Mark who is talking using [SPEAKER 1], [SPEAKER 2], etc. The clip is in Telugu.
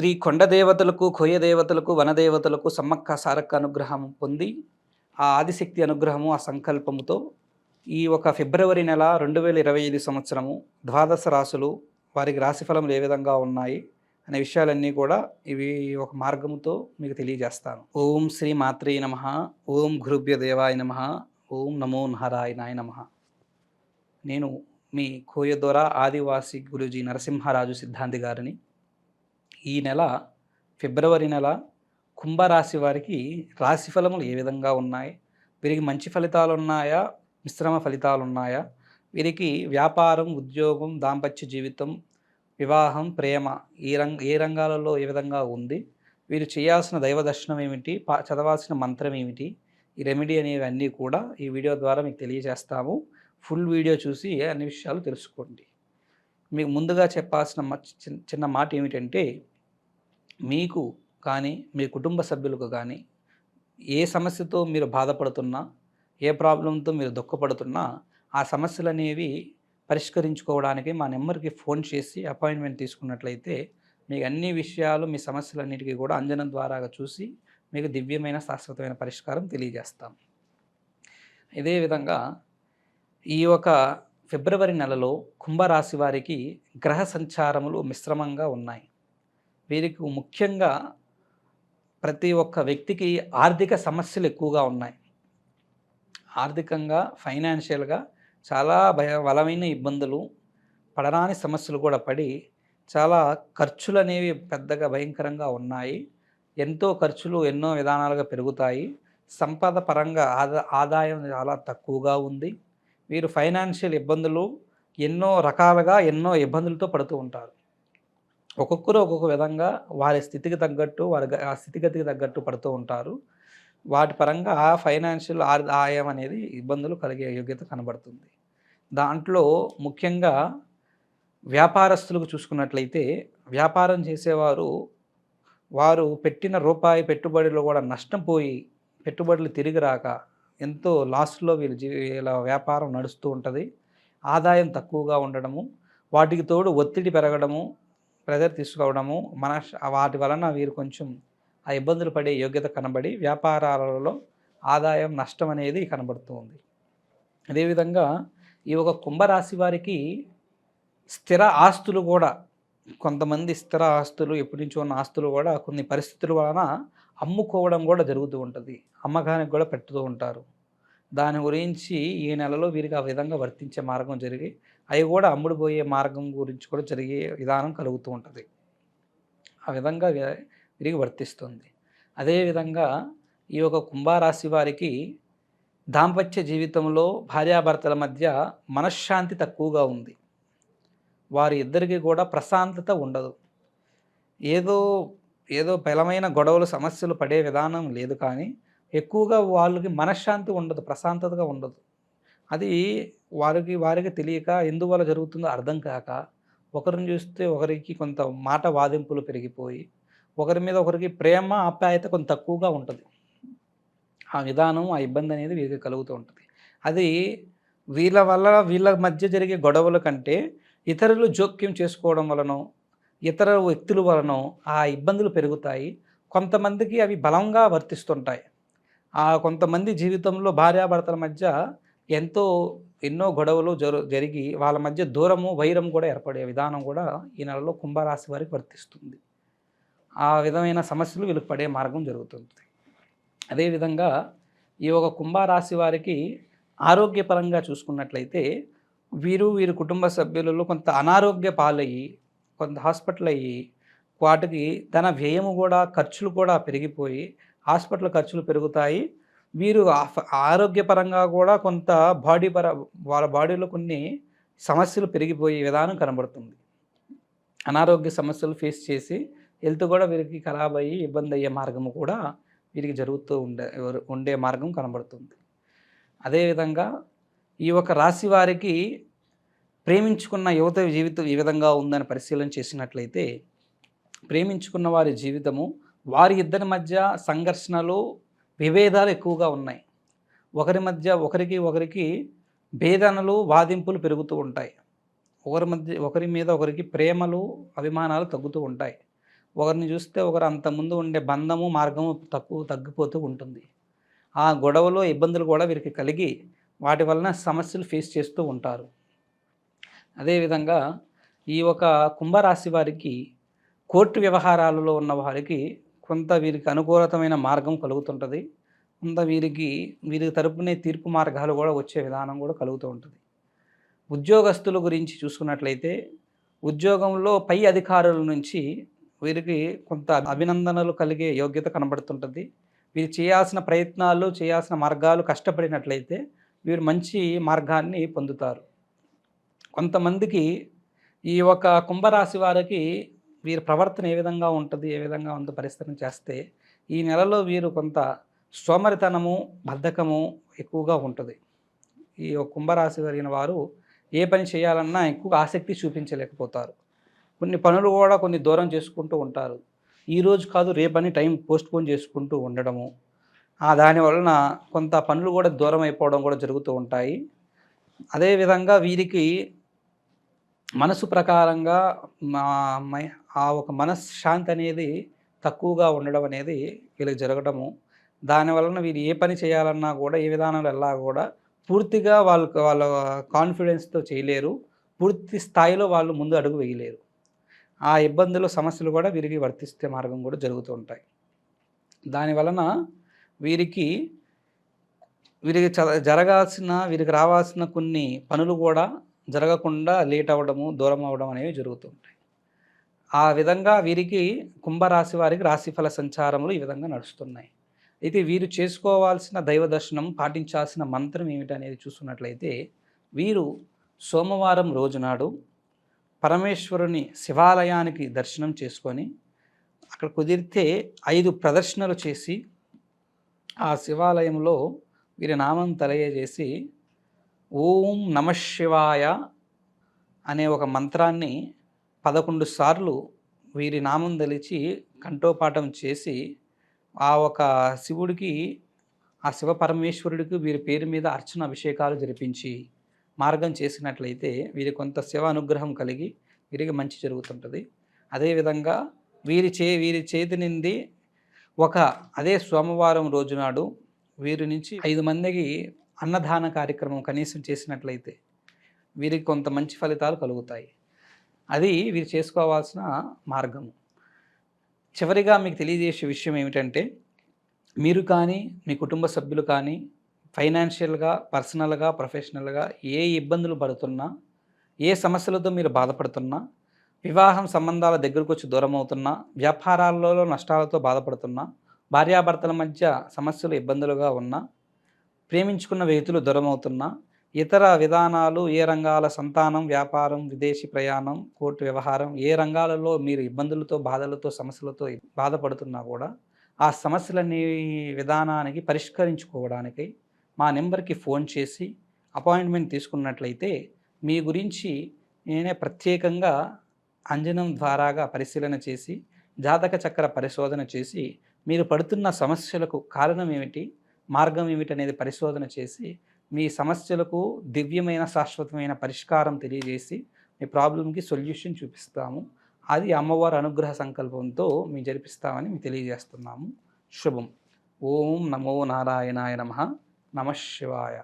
[SPEAKER 1] శ్రీ కొండ దేవతలకు కోయ దేవతలకు వనదేవతలకు సమ్మక్క సారక్క అనుగ్రహం పొంది ఆ ఆదిశక్తి అనుగ్రహము ఆ సంకల్పముతో ఈ ఒక ఫిబ్రవరి నెల రెండు వేల ఇరవై ఐదు సంవత్సరము ద్వాదశ రాసులు వారికి రాశిఫలములు ఏ విధంగా ఉన్నాయి అనే విషయాలన్నీ కూడా ఇవి ఒక మార్గముతో మీకు తెలియజేస్తాను. ఓం శ్రీ మాత్రే నమ. ఓం గురుభ్య దేవాయ నమ. ఓం నమో నారాయణాయ నమ. నేను మీ కోయదొర ఆదివాసి గురుజీ నరసింహరాజు సిద్ధాంతి గారిని ఈ నెల ఫిబ్రవరి నెల కుంభరాశి వారికి రాశి ఫలములు ఏ విధంగా ఉన్నాయి? వీరికి మంచి ఫలితాలు ఉన్నాయా? మిశ్రమ ఫలితాలు ఉన్నాయా? వీరికి వ్యాపారం ఉద్యోగం దాంపత్య జీవితం వివాహం ప్రేమ ఈ రంగ ఏ రంగాలలో ఏ విధంగా ఉంది? వీరు చేయాల్సిన దైవ దర్శనం ఏమిటి? పా చదవాల్సిన మంత్రం ఏమిటి? ఈ రెమెడీ అనేవి అన్నీ కూడా ఈ వీడియో ద్వారా మీకు తెలియజేస్తాము. ఫుల్ వీడియో చూసి అన్ని విషయాలు తెలుసుకోండి. మీకు ముందుగా చెప్పాల్సిన మ- చిన్న- చిన్న మాట ఏమిటంటే మీకు కానీ మీ కుటుంబ సభ్యులకు కానీ ఏ సమస్యతో మీరు బాధపడుతున్నా ఏ ప్రాబ్లంతో మీరు దుఃఖపడుతున్నా ఆ సమస్యలు అనేవి పరిష్కరించుకోవడానికి మా నెంబర్కి ఫోన్ చేసి అపాయింట్మెంట్ తీసుకున్నట్లయితే మీకు అన్ని విషయాలు మీ సమస్యలన్నిటికీ కూడా అంజనం ద్వారా చూసి మీకు దివ్యమైన శాశ్వతమైన పరిష్కారం తెలియజేస్తాం. ఇదే విధంగా ఈ ఒక ఫిబ్రవరి నెలలో కుంభరాశి వారికి గ్రహ సంచారములు మిశ్రమంగా ఉన్నాయి. వీరికి ముఖ్యంగా ప్రతి ఒక్క వ్యక్తికి ఆర్థిక సమస్యలు ఎక్కువగా ఉన్నాయి. ఆర్థికంగా ఫైనాన్షియల్గా చాలా భయ బలమైన ఇబ్బందులు పడరాని సమస్యలు కూడా పడి చాలా ఖర్చులు అనేవి పెద్దగా భయంకరంగా ఉన్నాయి. ఎంతో ఖర్చులు ఎన్నో విధానాలుగా పెరుగుతాయి. సంపద పరంగా ఆదా ఆదాయం చాలా తక్కువగా ఉంది. వీరు ఫైనాన్షియల్ ఇబ్బందులు ఎన్నో రకాలుగా ఎన్నో ఇబ్బందులతో పడుతూ ఉంటారు. ఒక్కొక్కరు ఒక్కొక్క విధంగా వారి స్థితికి తగ్గట్టు వారి ఆ స్థితిగతికి తగ్గట్టు పడుతూ ఉంటారు. వాటి పరంగా ఆ ఫైనాన్షియల్ ఆదాయం అనేది ఇబ్బందులు కలిగే యోగ్యత కనబడుతుంది. దాంట్లో ముఖ్యంగా వ్యాపారస్తులకు చూసుకున్నట్లయితే వ్యాపారం చేసేవారు వారు పెట్టిన రూపాయి పెట్టుబడిలో కూడా నష్టం పోయి పెట్టుబడులు తిరిగి రాక ఎంతో లాస్లో వీళ్ళు వీళ్ళ వ్యాపారం నడుస్తూ ఉంటుంది. ఆదాయం తక్కువగా ఉండడము వాటికి తోడు ఒత్తిడి పెరగడము ప్రెజర్ తీసుకోవడము మన వాటి వలన వీరు కొంచెం ఆ ఇబ్బందులు పడే యోగ్యత కనబడి వ్యాపారాలలో ఆదాయం నష్టం అనేది కనబడుతూ ఉంది. అదేవిధంగా ఈ ఒక కుంభరాశి వారికి స్థిర ఆస్తులు కూడా కొంతమంది స్థిర ఆస్తులు ఎప్పటి నుంచో ఉన్న ఆస్తులు కూడా కొన్ని పరిస్థితుల వలన అమ్ముకోవడం కూడా జరుగుతూ ఉంటుంది. అమ్మకానికి కూడా పెట్టుతూ ఉంటారు. దాని గురించి ఈ నెలలో వీరికి ఆ విధంగా వర్తించే మార్గం జరిగి అవి కూడా అమ్ముడుపోయే మార్గం గురించి కూడా జరిగే విధానం కలుగుతూ ఉంటుంది. ఆ విధంగా వీ- వీరికి వర్తిస్తుంది. అదేవిధంగా ఈ యొక్క కుంభారాశి వారికి దాంపత్య జీవితంలో భార్యాభర్తల మధ్య మనశ్శాంతి తక్కువగా ఉంది. వారి ఇద్దరికి కూడా ప్రశాంతత ఉండదు. ఏదో ఏదో బలమైన గొడవలు సమస్యలు పడే విధానం లేదు కానీ ఎక్కువగా వాళ్ళకి మనశ్శాంతి ఉండదు ప్రశాంతతగా ఉండదు. అది వారికి వారికి తెలియక ఎందువల్ల జరుగుతుందో అర్థం కాక ఒకరిని చూస్తే ఒకరికి కొంత మాట వాదింపులు పెరిగిపోయి ఒకరి మీద ఒకరికి ప్రేమ ఆప్యాయత కొంత తక్కువగా ఉంటుంది. ఆ విధానం ఆ ఇబ్బంది అనేది వీరికి కలుగుతూ ఉంటుంది. అది వీళ్ళ వల్ల వీళ్ళ మధ్య జరిగే గొడవల కంటే ఇతరులు జోక్యం చేసుకోవడం వలన ఇతర వ్యక్తుల వలన ఆ ఇబ్బందులు పెరుగుతాయి. కొంతమందికి అవి బలంగా వర్తిస్తుంటాయి. ఆ కొంతమంది జీవితంలో భార్యాభర్తల మధ్య ఎంతో ఎన్నో గొడవలు జరు జరిగి వాళ్ళ మధ్య దూరము వైరం కూడా ఏర్పడే విధానం కూడా ఈ నెలలో కుంభరాశి వారికి వర్తిస్తుంది. ఆ విధమైన సమస్యలు వీళ్ళకి పడే మార్గం జరుగుతుంది. అదేవిధంగా ఈ ఒక కుంభరాశి వారికి ఆరోగ్యపరంగా చూసుకున్నట్లయితే వీరు వీరి కుటుంబ సభ్యులలో కొంత అనారోగ్య పాలయ్యి కొంత హాస్పిటల్ అయ్యి వాటికి ధన వ్యయము కూడా ఖర్చులు కూడా పెరిగిపోయి హాస్పిటల్ ఖర్చులు పెరుగుతాయి. వీరు ఆరోగ్యపరంగా కూడా కొంత బాడీ పర వాళ్ళ బాడీలో కొన్ని సమస్యలు పెరిగిపోయే విధానం కనబడుతుంది. అనారోగ్య సమస్యలు ఫేస్ చేసి హెల్త్ కూడా వీరికి ఖరాబ్ అయ్యి ఇబ్బంది అయ్యే మార్గము కూడా వీరికి జరుగుతూ ఉండే ఉండే మార్గం కనబడుతుంది. అదేవిధంగా ఈ ఒక రాశి వారికి ప్రేమించుకున్న యువత జీవితం ఈ విధంగా ఉందని పరిశీలన చేసినట్లయితే ప్రేమించుకున్న వారి జీవితము వారి ఇద్దరి మధ్య సంఘర్షణలు విభేదాలు ఎక్కువగా ఉన్నాయి. ఒకరి మధ్య ఒకరికి ఒకరికి భేదనలు వాదింపులు పెరుగుతూ ఉంటాయి. ఒకరి మధ్య ఒకరి మీద ఒకరికి ప్రేమలు అభిమానాలు తగ్గుతూ ఉంటాయి. ఒకరిని చూస్తే ఒకరు అంతకుముందు ఉండే బంధము మార్గము తక్కువ తగ్గిపోతూ ఉంటుంది. ఆ గొడవలో ఇబ్బందులు కూడా వీరికి కలిగి వాటి వలన సమస్యలు ఫేస్ చేస్తూ ఉంటారు. అదేవిధంగా ఈ ఒక కుంభరాశి వారికి కోర్టు వ్యవహారాలలో ఉన్న వారికి కొంత వీరికి అనుకూలతమైన మార్గం కలుగుతుంటుంది. కొంత వీరికి వీరి తరపునే తీర్పు మార్గాలు కూడా వచ్చే విధానం కూడా కలుగుతూ ఉంటుంది. ఉద్యోగస్తుల గురించి చూసుకున్నట్లయితే ఉద్యోగంలో పై అధికారుల నుంచి వీరికి కొంత అభినందనలు కలిగే యోగ్యత కనబడుతుంటుంది. వీరు చేయాల్సిన ప్రయత్నాలు చేయాల్సిన మార్గాలు కష్టపడినట్లయితే వీరు మంచి మార్గాన్ని పొందుతారు. కొంతమందికి ఈ ఒక కుంభరాశి వారికి వీరి ప్రవర్తన ఏ విధంగా ఉంటుంది ఏ విధంగా ఉందో పరిస్థితిని చేస్తే ఈ నెలలో వీరు కొంత సోమరితనము బద్ధకము ఎక్కువగా ఉంటుంది. ఈ కుంభరాశి కలిగిన వారు ఏ పని చేయాలన్నా ఎక్కువ ఆసక్తి చూపించలేకపోతారు. కొన్ని పనులు కూడా కొన్ని దూరం చేసుకుంటూ ఉంటారు. ఈరోజు కాదు రేపని టైం పోస్ట్పోన్ చేసుకుంటూ ఉండడము. ఆ దాని వలన కొంత పనులు కూడా దూరం అయిపోవడం కూడా జరుగుతూ ఉంటాయి. అదేవిధంగా వీరికి మనసు ప్రకారంగా ఆ ఒక మనశ్శాంతి అనేది తక్కువగా ఉండడం అనేది వీళ్ళకి జరగడము దాని వలన వీరు ఏ పని చేయాలన్నా కూడా ఏ విధానంలో వెళ్ళా కూడా పూర్తిగా వాళ్ళకు వాళ్ళ కాన్ఫిడెన్స్తో చేయలేరు. పూర్తి స్థాయిలో వాళ్ళు ముందు అడుగు వేయలేరు. ఆ ఇబ్బందులు సమస్యలు కూడా వీరికి వర్తిస్తే మార్గం కూడా జరుగుతూ ఉంటాయి. దాని వలన వీరికి వీరికి జరగాల్సిన వీరికి రావాల్సిన కొన్ని పనులు కూడా జరగకుండా లేట్ అవ్వడము దూరం అవ్వడం అనేవి జరుగుతుంటాయి ఆ విధంగా వీరికి కుంభరాశి వారికి రాశిఫల సంచారములు ఈ విధంగా నడుస్తున్నాయి. అయితే వీరు చేసుకోవాల్సిన దైవ దర్శనం పాటించాల్సిన మంత్రం ఏమిటనేది చూసుకున్నట్లయితే వీరు సోమవారం రోజునాడు పరమేశ్వరుని శివాలయానికి దర్శనం చేసుకొని అక్కడ కుదిరితే ఐదు ప్రదర్శనలు చేసి ఆ శివాలయంలో వీరి నామం తెలియజేసి ఓం నమ శివాయ అనే ఒక మంత్రాన్ని పదకొండు సార్లు వీరి నామం తెలిచి కంఠోపాఠం చేసి ఆ ఒక శివుడికి ఆ శివ పరమేశ్వరుడికి వీరి పేరు మీద అర్చన అభిషేకాలు జరిపించి మార్గం చేసినట్లయితే వీరి కొంత శివ అనుగ్రహం కలిగి వీరికి మంచి జరుగుతుంటుంది. అదేవిధంగా వీరి చే వీరి చేతి నుండి ఒక అదే సోమవారం రోజునాడు వీరి నుంచి ఐదు మందికి అన్నదాన కార్యక్రమం కనీసం చేసినట్లయితే వీరికి కొంత మంచి ఫలితాలు కలుగుతాయి. అది వీరు చేసుకోవాల్సిన మార్గము చివరిగా మీకు తెలియజేసే విషయం ఏమిటంటే మీరు కానీ మీ కుటుంబ సభ్యులు కానీ ఫైనాన్షియల్గా పర్సనల్గా ప్రొఫెషనల్గా ఏ ఇబ్బందులు పడుతున్నా ఏ సమస్యలతో మీరు బాధపడుతున్నా వివాహం సంబంధాల దగ్గరకు వచ్చి దూరం అవుతున్నా వ్యాపారాలలో నష్టాలతో బాధపడుతున్నా భార్యాభర్తల మధ్య సమస్యలు ఇబ్బందులుగా ఉన్నా ప్రేమించుకున్న వ్యక్తులు దూరమవుతున్నా ఇతర విధానాలు ఏ రంగాల సంతానం వ్యాపారం విదేశీ ప్రయాణం కోర్టు వ్యవహారం ఏ రంగాలలో మీరు ఇబ్బందులతో బాధలతో సమస్యలతో బాధపడుతున్నా కూడా ఆ సమస్యలని విధానానికి పరిష్కరించుకోవడానికి మా నెంబర్కి ఫోన్ చేసి అపాయింట్మెంట్ తీసుకున్నట్లయితే మీ గురించి నేనే ప్రత్యేకంగా అంజనం ద్వారాగా పరిశీలన చేసి జాతక చక్ర పరిశోధన చేసి మీరు పడుతున్న సమస్యలకు కారణం ఏమిటి? మార్గం ఏమిటనేది పరిశోధన చేసి మీ సమస్యలకు దివ్యమైన శాశ్వతమైన పరిష్కారం తెలియజేసి మీ ప్రాబ్లంకి సొల్యూషన్ చూపిస్తాము. అది అమ్మవారి అనుగ్రహ సంకల్పంతో మేము జరిపిస్తామని మేము తెలియజేస్తున్నాము. శుభం. ఓం నమో నారాయణాయ నమ. నమ శివాయ.